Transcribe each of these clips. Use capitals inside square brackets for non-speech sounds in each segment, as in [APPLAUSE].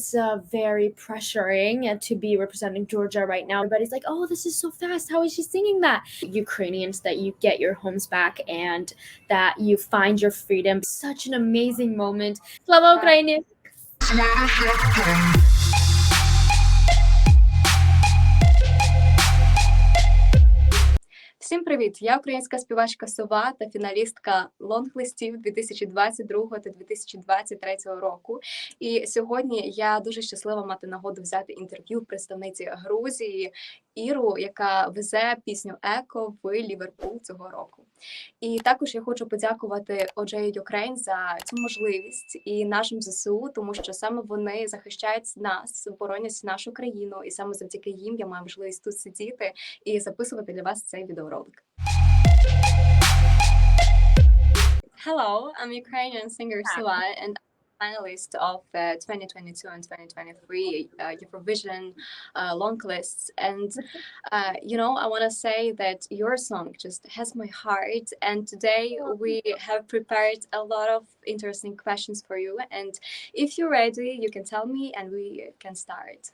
It's uh, very pressuring uh, to be representing Georgia right now. Everybody's like, oh, this is so fast. How is she singing that? Ukrainians, that you get your homes back and that you find your freedom. Such an amazing moment. Slava Ukraini! [LAUGHS] Всім привіт! Я українська співачка Сова та фіналістка лонглистів 2022 та 2023 року. І сьогодні я дуже щаслива мати нагоду взяти інтерв'ю представниці Грузії Іру, яка везе пісню Еко в Ліверпул цього року. І також я хочу подякувати OJ Ukraine за цю можливість і нашим ЗСУ, тому що саме вони захищають нас, боронять нашу країну, і саме завдяки їм я маю можливість тут сидіти і записувати для вас цей відеоролик. Hello, I'm Ukrainian singer Suva, and finalist of the 2022 and 2023 uh, Eurovision uh, long lists. And, uh, you know, I want to say that your song just has my heart. And today we have prepared a lot of interesting questions for you. And if you're ready, you can tell me and we can start.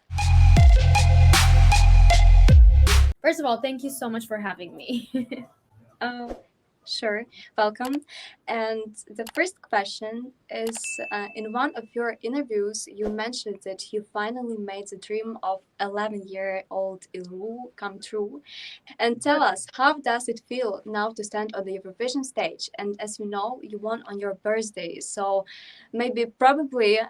First of all, thank you so much for having me. Uh, [LAUGHS] sure, welcome. And the first question is uh, In one of your interviews, you mentioned that you finally made the dream of 11 year old Ilu come true. And tell us, how does it feel now to stand on the Eurovision stage? And as you know, you won on your birthday. So maybe, probably,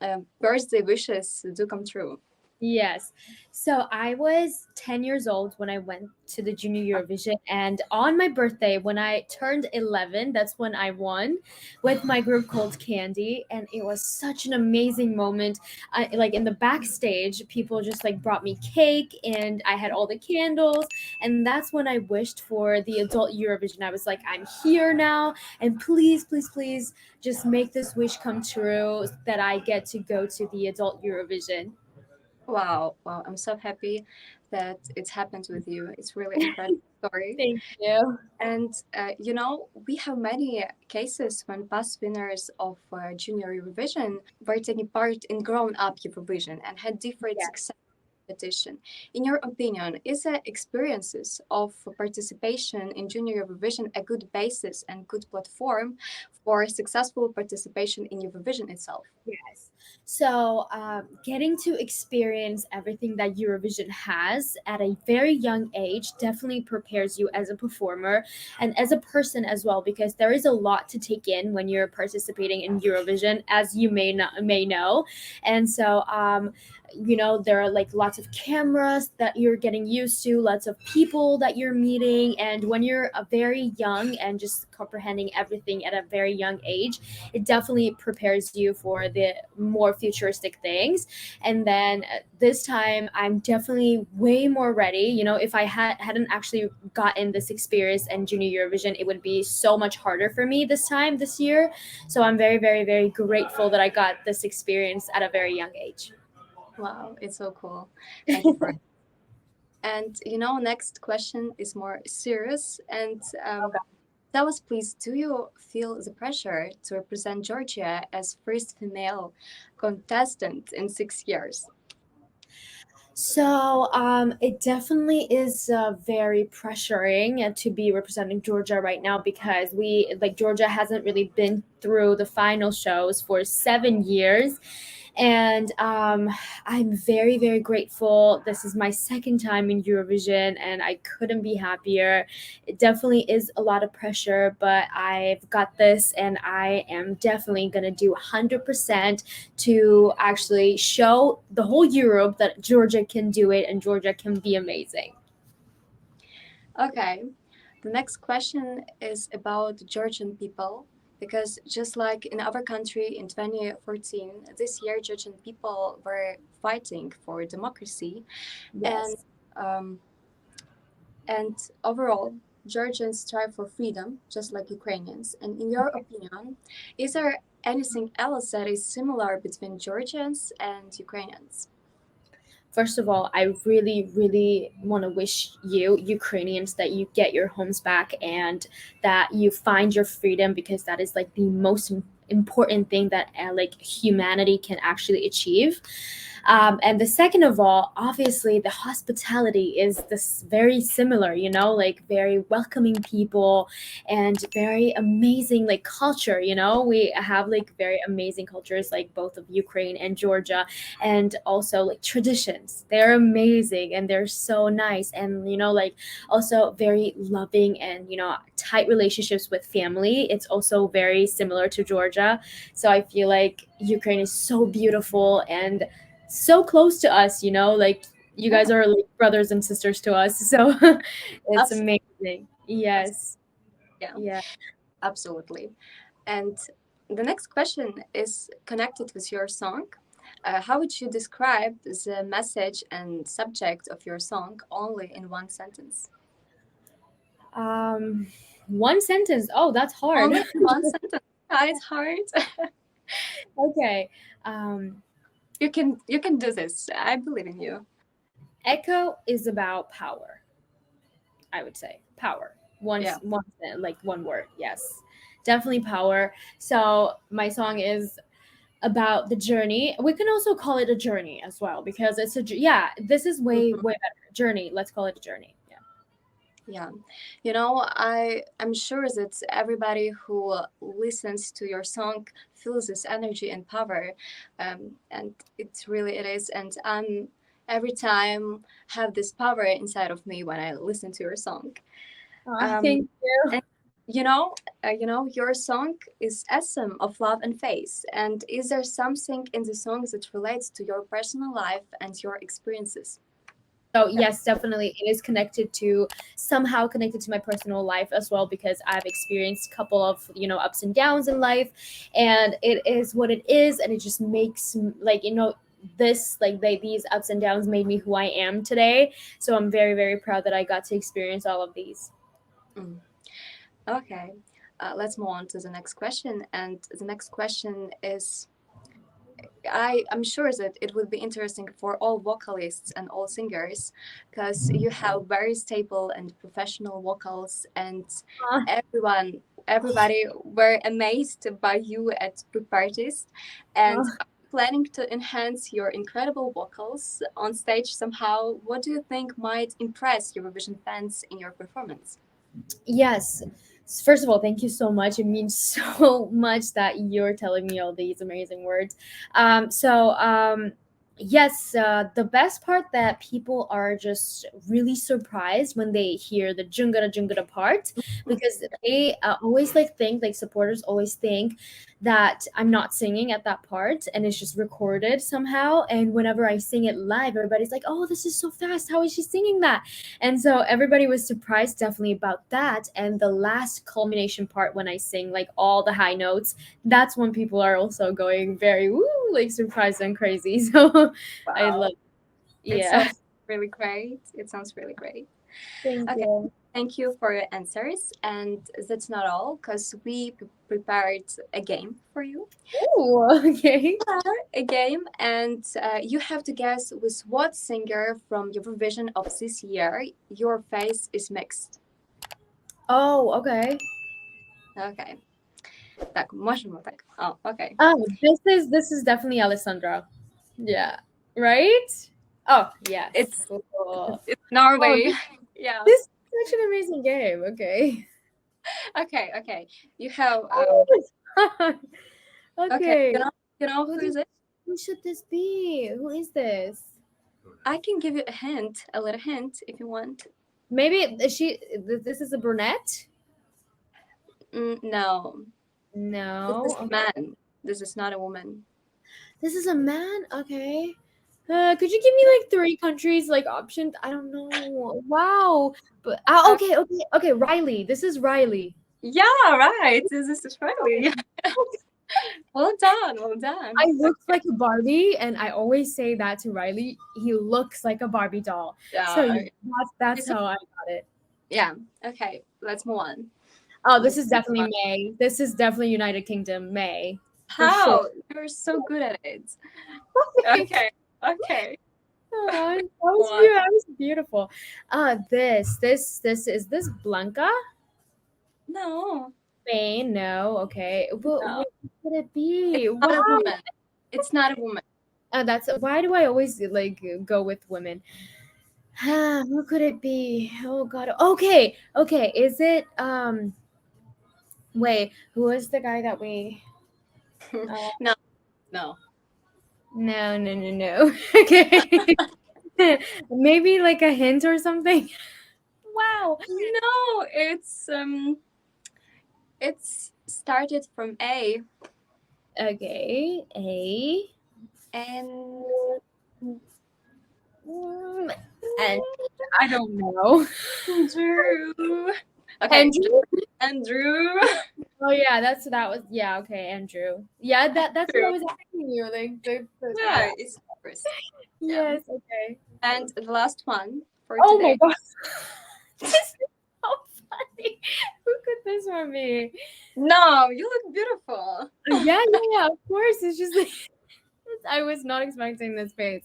uh, birthday wishes do come true. Yes. So I was 10 years old when I went to the Junior Eurovision. And on my birthday, when I turned 11, that's when I won with my group called Candy. And it was such an amazing moment. I, like in the backstage, people just like brought me cake and I had all the candles. And that's when I wished for the adult Eurovision. I was like, I'm here now. And please, please, please just make this wish come true that I get to go to the adult Eurovision. Wow, wow, I'm so happy that it's happened with you. It's really [LAUGHS] incredible story. Thank you. And uh, you know, we have many cases when past winners of uh, Junior Eurovision were taking part in grown up Eurovision and had different Yeah. success edition. In your opinion, is the experiences of participation in Junior Eurovision a good basis and good platform for successful participation in Eurovision itself? Yes. So, um, getting to experience everything that Eurovision has at a very young age definitely prepares you as a performer and as a person as well, because there is a lot to take in when you're participating in Eurovision, as you may not may know. And so, um, you know, there are like lots of cameras that you're getting used to, lots of people that you're meeting, and when you're a very young and just comprehending everything at a very young age, it definitely prepares you for the more futuristic things. And then uh, this time i'm definitely way more ready. You know if i had hadn't actually gotten this experience in junior eurovision it would be so much harder for me this time this year. So i'm very very very grateful that i got this experience at a very young age Wow, it's so cool. [LAUGHS] Thank you for And you know, next question is more serious. And um, tell us, please, do you feel the pressure to represent Georgia as first female contestant in six years? So um, it definitely is uh, very pressuring to be representing Georgia right now because we like Georgia hasn't really been through the final shows for seven years. And um, I'm very, very grateful. This is my second time in Eurovision, and I couldn't be happier. It definitely is a lot of pressure, but I've got this, and I am definitely to do 100% to actually show the whole Europe that Georgia can do it and Georgia can be amazing. Okay. The next question is about Georgian people. Because just like in our country in 2014, this year Georgian people were fighting for democracy and um, and overall Georgians strive for freedom just like Ukrainians. And in your opinion, is there anything else that is similar between Georgians and Ukrainians? First of all, I really, really want to wish you, Ukrainians, that you get your homes back and that you find your freedom because that is like the most important thing that uh, like humanity can actually achieve um, and the second of all, obviously, the hospitality is this very similar, you know, like very welcoming people and very amazing like culture. You know, we have like very amazing cultures, like both of Ukraine and Georgia, and also like traditions. They're amazing and they're so nice, and you know, like also very loving and you know tight relationships with family. It's also very similar to Georgia, so I feel like Ukraine is so beautiful and so close to us, you know, like you guys are like brothers and sisters to us. [LAUGHS] So it's amazing. Yes. Yeah. Yeah. Absolutely. And the next question is connected with your song. Uh, how would you describe the message and subject of your song only in one sentence? Um, one sentence. Oh, that's hard. Only one [LAUGHS] sentence. It's hard. [LAUGHS] okay. Um, you can you can do this. I believe in you. Echo is about power. I would say power. One Yeah. one like one word. Yes. Definitely power. So my song is about the journey. We can also call it a journey as well because it's a yeah, this is way Mhm. way better. Journey. Let's call it a journey. Yeah. You know, I I'm sure that everybody who listens to your song feels this energy and power, um, and it's really it is. And I'm every time have this power inside of me when I listen to your song. Aw, Um, thank you. You know, uh, you know, your song is essence of love and faith. And is there something in the song that relates to your personal life and your experiences? So yes, definitely, it is connected to somehow connected to my personal life as well because I've experienced a couple of you know ups and downs in life, and it is what it is, and it just makes like you know this like they, these ups and downs made me who I am today. So I'm very very proud that I got to experience all of these. Okay, uh, let's move on to the next question. And the next question is I, I'm sure that it would be interesting for all vocalists and all singers because you have very stable and professional vocals, and Ah. everyone, everybody were amazed by you at pre-parties. And you planning to enhance your incredible vocals on stage somehow. What do you think might impress Eurovision fans in your performance? Yes. First of all, thank you so much. It means [LAUGHS] so much that you're telling me all these amazing words. Um, so, um, yes, uh, the best part that people are just really surprised when they hear the jungara jungara part because they uh, always like think like supporters always think that I'm not singing at that part and it's just recorded somehow. And whenever I sing it live, everybody's like, "Oh, this is so fast! How is she singing that?" And so everybody was surprised definitely about that. And the last culmination part when I sing like all the high notes, that's when people are also going very woo, like surprised and crazy. [LAUGHS] So I love It yeah. sounds really great. It sounds really great. Thank Okay. you. Thank you for your answers. And that's not all, because we prepared a game for you. Ooh, [LAUGHS] okay. A game, and uh, you have to guess with what singer from your Eurovision of this year your face is mixed. Oh, okay. Okay. Tak, možemo, tak. Oh, okay. Oh, this is this is definitely Alessandra. Yeah. Right? Oh, yeah. It's, cool. it's Norway. Oh, [LAUGHS] yeah. This is such an amazing game. Okay. [LAUGHS] Okay, okay. You have oh um... [LAUGHS] okay. okay. You know, you know who is it? Who should this be? Who is this? I can give you a hint, a little hint if you want. Maybe she this is a brunette? Mm, no. No. this is a man. This is not a woman. This is a man. Okay. Uh, could you give me like three countries like options? I don't know. Wow. But uh, okay, okay, okay. Riley. This is Riley. Yeah, right. This is Riley. [LAUGHS] well done, well done. I look like a Barbie, and I always say that to Riley. He looks like a Barbie doll. yeah, So that's that's how I got it. yeah. Okay, let's move on. Oh, this is definitely May. This is definitely United Kingdom May. How sure. you're so good at it. [LAUGHS] Okay, okay. Aw, [LAUGHS] that was What? beau- that was beautiful. Uh this this this is this Blanca? No, Spain? No. Okay. Well, No. wait, could it be? It's not a woman. It's not a woman. Uh, that's why do I always like go with women? [SIGHS] Who could it be? Oh God. Okay, okay. Is it um? Wait, who was the guy that we? [LAUGHS] Uh, No. no, no, no, no. [LAUGHS] okay. [LAUGHS] Maybe like a hint or something. Wow. No, it's um it's started from A Okay. A. and Mm, And I don't know. Andrew. Okay, Andrew. Andrew. Oh yeah, that's that was yeah okay Andrew. Yeah, that that's what I was asking you. Like the, the Yeah, it's first. yes okay. And the last one for Oh today. my god, [LAUGHS] this is so funny. [LAUGHS] Who could this one be? No, you look beautiful. [LAUGHS] Yeah, yeah, yeah. Of course, it's just like I was not expecting this face.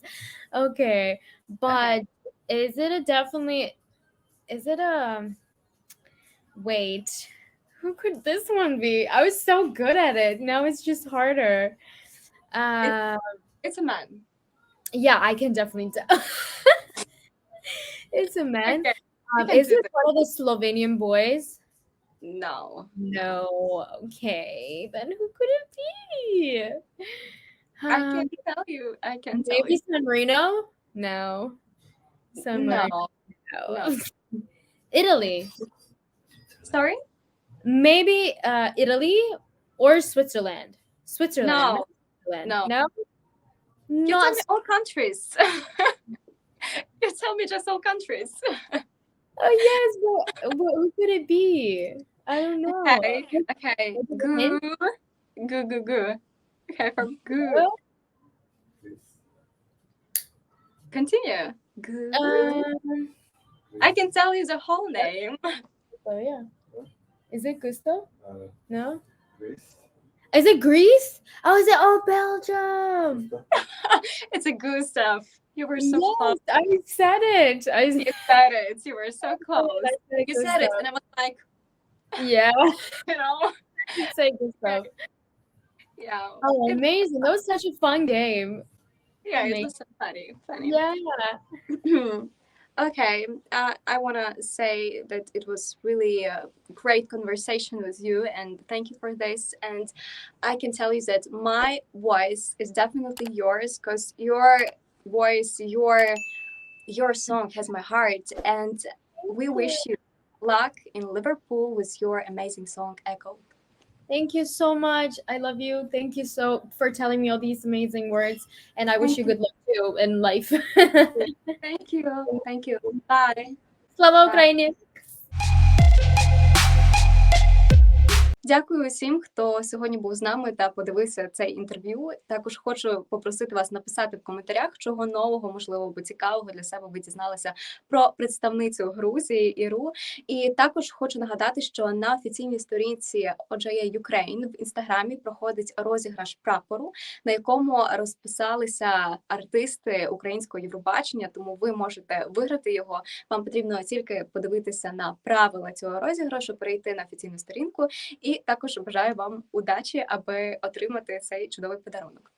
Okay, but is it a definitely? Is it a? Wait, who could this one be? I was so good at it. Now it's just harder. Uh, It's a man. yeah, I can definitely tell. [LAUGHS] it's a man. Okay. Um, is it this. one of the Slovenian boys? No. No. Okay, then who could it be? I Um, can tell you. I can tell maybe. San Marino? No. San Marino. No. no. [LAUGHS] Italy. Sorry? Maybe uh, Italy or Switzerland. Switzerland. No. Switzerland. No. No. You Not tell me all countries. [LAUGHS] you tell me just all countries. [LAUGHS] Oh yes, but what, who could it be? I don't know. Okay. Okay. Is it a Goo. Goo goo goo. Okay, from goo. Well, Continue. Goo. Um, I can tell you the whole name. oh yeah. Is it Gusto? Uh, No. Greece. Is it Greece? Oh, is it? Oh, Belgium. [LAUGHS] it's a Gustav. You were so yes, close. I said it. I You said it. You were so close. I said You said it, and I was like, Yeah, [LAUGHS] you know, [LAUGHS] say Gustav. yeah. Oh, It- amazing! That was such a fun game. yeah, it was so funny. Funny. Yeah. [CLEARS THROAT] okay, uh, I want to say that it was really a great conversation with you, and thank you for this. And I can tell you that my voice is definitely yours because your voice, your your song has my heart, and we wish you luck in Liverpool with your amazing song Echo. Thank you so much. I love you. Thank you so for telling me all these amazing words. And I Thank wish you, you good luck too in life. [LAUGHS] Thank you. Thank you. Bye. Slava Ukraini. Дякую усім, хто сьогодні був з нами та подивився це інтерв'ю. Також хочу попросити вас написати в коментарях, чого нового, можливо, або цікавого для себе ви дізналися про представницю Грузії Іру. І також хочу нагадати, що на офіційній сторінці OJA Ukraine в інстаграмі проходить розіграш прапору, на якому розписалися артисти українського Євробачення. Тому ви можете виграти його. Вам потрібно тільки подивитися на правила цього розіграшу, перейти на офіційну сторінку. І також бажаю вам удачі, аби отримати цей чудовий подарунок.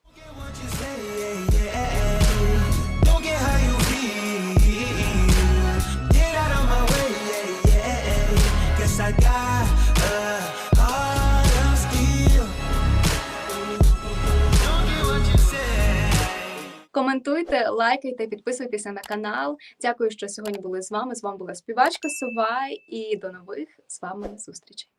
Коментуйте, лайкайте, підписуйтеся на канал. Дякую, що сьогодні були з вами. З вами була співачка Сова, і до нових з вами зустрічей.